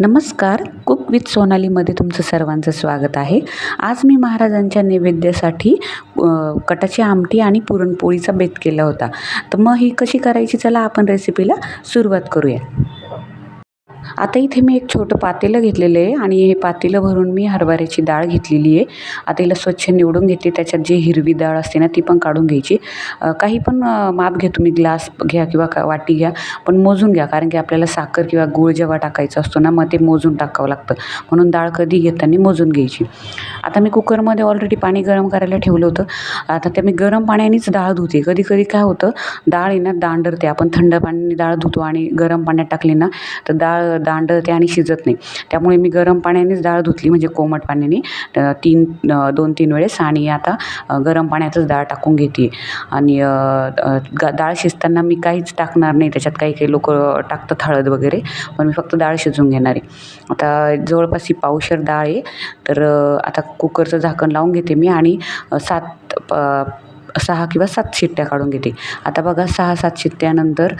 नमस्कार. Cook with सोनालीमध्ये तुमचं सर्वांचं स्वागत आहे. आज मी महाराजांच्या नैवेद्यासाठी कटाची आमटी आणि पुरणपोळीचा बेत केला होता. तर मग ही कशी करायची? चला आपण रेसिपीला सुरुवात करूया. आता इथे मी एक छोटं पातेलं घेतलेलं आहे आणि हे पातेलं भरून मी हरभऱ्याची डाळ घेतलेली आहे. आता हिला स्वच्छ निवडून घेते त्याच्यात जी हिरवी डाळ असते ना ती पण काढून घ्यायची. काही पण माप घ्या तुम्ही ग्लास घ्या किंवा का वाटी घ्या पण मोजून घ्या कारण की आपल्याला साखर किंवा गूळ जेव्हा टाकायचा असतो ना मग ते मोजून टाकावं लागतं. म्हणून डाळ कधी घेताना मोजून घ्यायची. आता मी कुकरमध्ये ऑलरेडी पाणी गरम करायला ठेवलं होतं. आता ते मी गरम पाण्यानेच डाळ धुते. कधी कधी काय होतं डाळ आहे ना दांडरते आपण थंड पाण्याने डाळ धुतो आणि गरम पाण्यात टाकली ना तर डाळ दांडते आणि शिजत नाही. त्यामुळे मी गरम पाण्यानेच डाळ धुतली म्हणजे कोमट पाण्याने. तीन दोन तीन वेळेस आणि आता गरम पाण्यातच डाळ टाकून घेते. आणि ग- डाळ शिजताना मी काहीच टाकणार नाही. त्याच्यात काही काही लोक टाकतात हळद वगैरे पण मी फक्त डाळ शिजवून घेणार आहे. आता जवळपास ही पावशर डाळ आहे. तर आता कुकरचं झाकण लावून घेते मी आणि सात प सहा किंवा सात शिट्ट्या काढून घेते. आता बघा सहा सात शिट्ट्यानंतर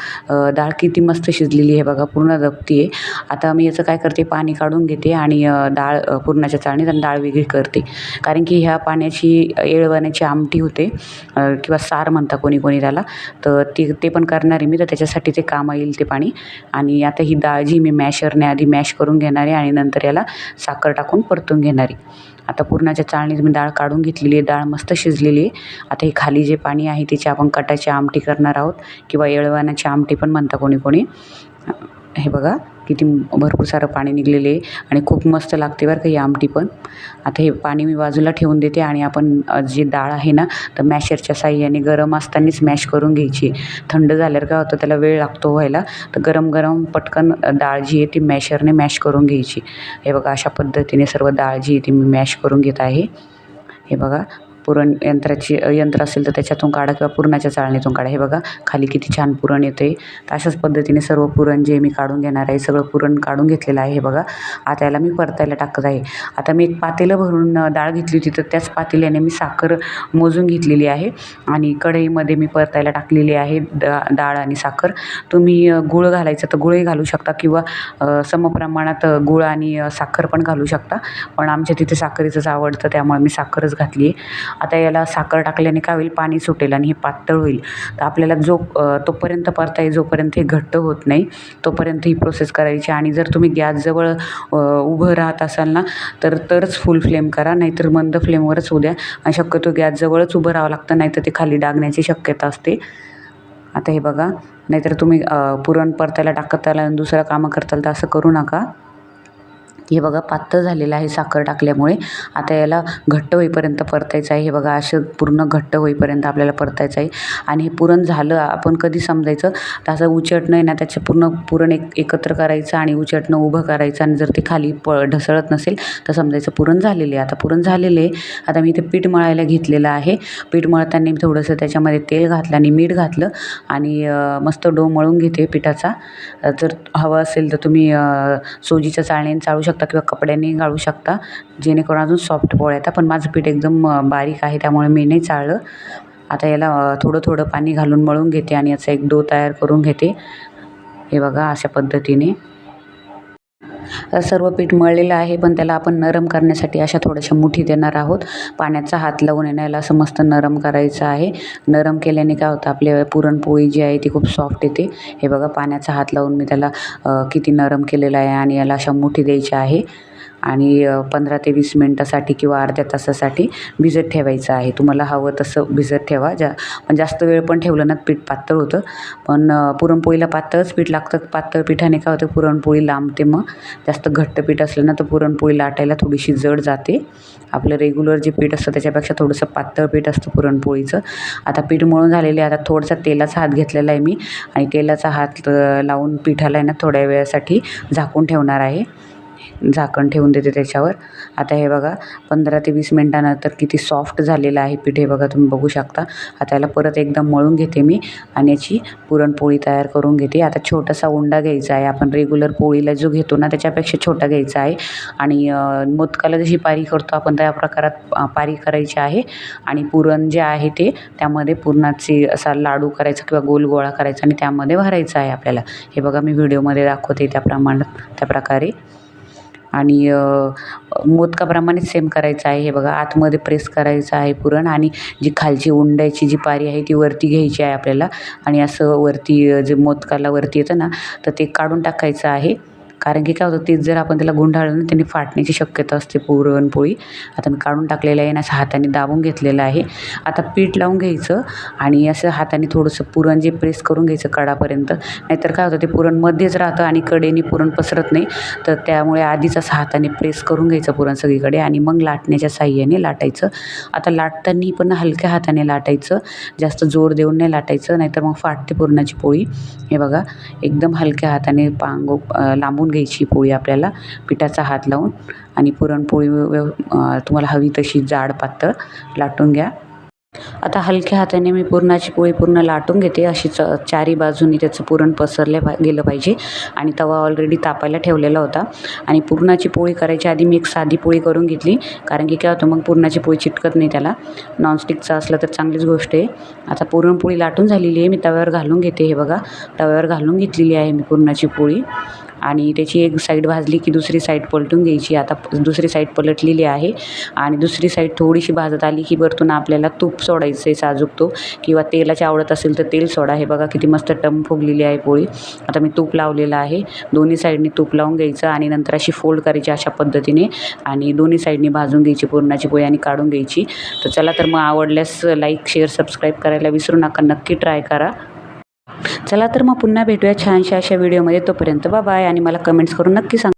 डाळ किती मस्त शिजलेली आहे बघा पूर्ण दबती आहे आता मी याचं काय करते पाणी काढून घेते आणि डाळ पुरणाच्या चाळणीत आणि डाळ वेगळी करते. कारण की ह्या पाण्याची येळवण्याची आमटी होते किंवा सार म्हणता कोणी कोणी त्याला तर ती ते पण करणार आहे मी तर त्याच्यासाठी ते काम येईल ते पाणी. आणि आता ही डाळ जी मी मॅशरने आधी मॅश करून घेणार आहे आणि नंतर याला साखर टाकून परतून घेणार. आहे आता पुरणाच्या चाळणीत मी डाळ काढून घेतलेली आहे डाळ मस्त शिजलेली आहे. आता हे खाली जे पाणी आहे त्याची आपण कटाची आमटी करणार आहोत किंवा येळवण्याची आमटी पण म्हणता कोणी कोणी. हे बघा. किती भरपूर सारं पाणी निघलेले आहे आणि खूप मस्त लागते बरं का ही आमटी पण. आता हे पाणी मी बाजूला ठेवून देते आणि आपण जी डाळ आहे ना तर मॅशरच्या साह्याने गरम असतानाच मॅश करून घ्यायची. थंड झाल्यावर काय होतं त्याला वेळ लागतो व्हायला तर गरम गरम पटकन डाळ जी आहे ती मॅशरने मॅश करून घ्यायची. हे बघा अशा पद्धतीने सर्व डाळ जी आहे ती मी मॅश करून घेत आहे. हे बघा पुरण यंत्राची यंत्र असेल तर त्याच्यातून काढा किंवा पुरणाच्या चाळणीतून काढा. हे बघा खाली किती छान पुरण येतं आहे तर अशाच पद्धतीने सर्व पुरण जे मी काढून घेणार आहे सगळं पुरण काढून घेतलेलं आहे हे बघा. आता याला मी परतायला टाकत आहे. आता मी एक पातेलं भरून डाळ घेतली होती तर त्याच पातेल्याने मी साखर मोजून घेतलेली आहे. आणि कढईमध्ये मी परतायला टाकलेली आहे डा डाळ आणि साखर. तुम्ही गुळ गूळ घालायचं तर गुळही घालू शकता किंवा समप्रमाणात गुळ आणि साखर पण घालू शकता. पण आमच्या तिथे साखरेचंच आवडतं त्यामुळे मी साखरच घातली आहे आता याला साखर टाकल्याने काय होईल? पाणी सुटेल आणि हे पातळ होईल. तर आपल्याला जो तोपर्यंत परता येईल जोपर्यंत हे घट्ट होत नाही तोपर्यंत ही प्रोसेस करायची. आणि जर तुम्ही गॅसजवळ उभं राहत असाल ना तर तरच फुल फ्लेम करा नाहीतर मंद फ्लेमवरच होऊ द्या. आणि शक्यतो गॅसजवळच उभं राहावं लागतं नाहीतर ते खाली डागण्याची शक्यता असते. आता हे बघा नाहीतर तुम्ही पुरण परतायला टाकताला आणि दुसरं कामं करताल तर असं करू नका. हे बघा पातळ झालेलं आहे साखर टाकल्यामुळे. आता याला घट्ट होईपर्यंत परतायचं आहे. हे बघा असं पूर्ण घट्ट होईपर्यंत आपल्याला परतायचं आहे. आणि हे पुरण झालं आपण कधी समजायचं? तर असं उचटणं आहे ना त्याचं पूर्ण पुरण एक एकत्र करायचं आणि उचटणं उभं करायचं. आणि जर ते खाली प ढसळत नसेल तर समजायचं पुरण झालेले आहे. आता पुरण झालेले आहे. आता मी इथे पीठ मळायला घेतलेलं आहे. पीठ मळताना मी थोडंसं त्याच्यामध्ये तेल घातलं आणि मीठ घातलं. आणि मस्त डो मळून घेते पिठाचा. जर हवं असेल तर तुम्ही सोजीच्या चाळणीने चाळू शकता. शकता किंवा कपड्याने गाळू शकता जेणेकरून अजून सॉफ्ट पोळ्या येतात पण माझं पीठ एकदम बारीक आहे त्यामुळे मी नाही चाळलं. आता याला थोडं थोडं पाणी घालून मळून घेते आणि याचा एक डो तयार करून घेते. हे बघा अशा पद्धतीने. सर्व पीठ मळलेलं आहे पण त्याला आपण नरम करण्यासाठी अशा थोड्याशा मुठी देणार आहोत. पाण्याचा हात लावून येण्याला असं मस्त नरम करायचं आहे. नरम केल्याने काय होतं आपल्या पुरणपोळी जी आहे ती खूप सॉफ्ट येते. हे बघा पाण्याचा हात लावून मी त्याला किती नरम केलेलं आहे आणि याला अशा मुठी द्यायच्या आहे. आणि पंधरा ते वीस मिनटासाठी किंवा अर्ध्या तासासाठी भिजत ठेवायचं आहे. तुम्हाला हवं तसं भिजत ठेवा. जा पण जास्त वेळ पण ठेवलं ना पीठ पातळ होतं. पण पुरणपोळीला पातळच पीठ लागतं. पातळ पिठाने काय होतं पुरणपोळी लांबते मग. जास्त घट्ट पीठ असलं ना तर पुरणपोळी लाटायला थोडीशी जड जाते. आपलं रेग्युलर जे पीठ असतं त्याच्यापेक्षा थोडंसं पातळ पीठ असतं पुरणपोळीचं. आता पीठ मळून झालेले आहे. आता थोडासा तेलाचा हात घेतलेला आहे मी. आणि तेलाचा हात लावून पिठाला आहे ना थोड्या वेळासाठी झाकून ठेवणार आहे. झाकण ठेवून देते त्याच्यावर. आता हे बघा पंधरा ते वीस मिनटानंतर किती सॉफ्ट झालेलं आहे पीठ हे बघा तुम्ही बघू शकता. आता याला परत एकदम मळून घेते मी आणि याची पुरणपोळी तयार करून घेते. आता छोटासा उंडा घ्यायचा आहे. आपण रेग्युलर पोळीला जो घेतो ना त्याच्यापेक्षा छोटा घ्यायचा आहे. आणि मोदकाला जशी पारी करतो आपण त्या प्रकारात पारी करायची आहे. आणि पुरण जे आहे ते त्यामध्ये पुरणाची असा लाडू करायचा किंवा गोल गोळा करायचा आणि त्यामध्ये भरायचा आहे आपल्याला. हे बघा मी व्हिडिओमध्ये दाखवते त्या प्रमाणात त्या प्रकारे. आणि मोदकाप्रमाणेच सेम करायचं आहे. हे बघा आतमध्ये प्रेस करायचं आहे पुरण आणि जी खालची उंडायची जी पारी आहे ती वरती घ्यायची आहे आपल्याला. आणि असं वरती जे मोदकाला वरती येतं ना तर ते काढून टाकायचं आहे. कारण की काय होतं तेच जर आपण त्याला गुंडाळलं ना त्याने फाटण्याची शक्यता असते पुरणपोळी. आता मी काढून टाकलेलं आहे आणि असं हाताने दाबून घेतलेलं आहे. आता पीठ लावून घ्यायचं आणि असं हाताने थोडंसं पुरण जे प्रेस करून घ्यायचं कडापर्यंत. नाहीतर काय होतं ते पुरण मध्येच राहतं आणि कडेने पुरण पसरत नाही. तर त्यामुळे आधीच असं हाताने प्रेस करून घ्यायचं पुरण सगळीकडे आणि मग लाटण्याच्या साह्याने लाटायचं. आता लाटताना पण हलक्या हाताने लाटायचं. जास्त जोर देऊन नाही लाटायचं नाहीतर मग फाटते पुरणाची पोळी. हे बघा एकदम हलक्या हाताने पांगो लांबून लावून घ्यायची पोळी आपल्याला. पिठाचा हात लावून आणि पुरणपोळी व्यव तुम्हाला हवी तशी जाड पातळ लाटून घ्या. आता हलक्या हाताने मी पुरणाची पोळी पूर्ण लाटून घेते. अशी च चारी बाजूनी त्याचं पुरण पसरले पा गेलं पाहिजे. आणि तवा ऑलरेडी तापायला ठेवलेला होता. आणि पुरणाची पोळी करायच्या आधी मी एक साधी पोळी करून घेतली. कारण की काय होतं मग पुरणाची पोळी चिटकत नाही त्याला. नॉनस्टिकचा असलं तर चांगलीच गोष्ट आहे. आता पुरणपोळी लाटून झालेली आहे. मी तव्यावर घालून घेते. हे बघा तव्यावर घालून घेतलेली आहे मी पुरणाची पोळी. आणि त्याची एक साईड भाजली की दुसरी साईड पलटून घ्यायची. आता दुसरी साईड पलटलेली आहे आणि दुसरी साईड थोडीशी भाजत आली की वरतून आपल्याला तूप सोडायचं आहे साजूक तूप किंवा तेलाची आवडत असेल तर तेल सोडा. हे बघा किती मस्त टम फुगलेली आहे पोळी. आता मी तूप लावलेलं आहे. दोन्ही साईडनी तूप लावून घ्यायचं आणि नंतर अशी फोल्ड करायची अशा पद्धतीने आणि दोन्ही साईडनी भाजून घ्यायची. पुरणाची पोळी आणि काढून घ्यायची. तर चला तर मग आवडल्यास लाईक शेअर सबस्क्राईब करायला विसरू नका. नक्की ट्राय करा. चला तर मग पुन्हा भेटूया छानशा अशा व्हिडिओमध्ये तोपर्यंत बाय आणि मला कमेंट्स करून नक्की सांग.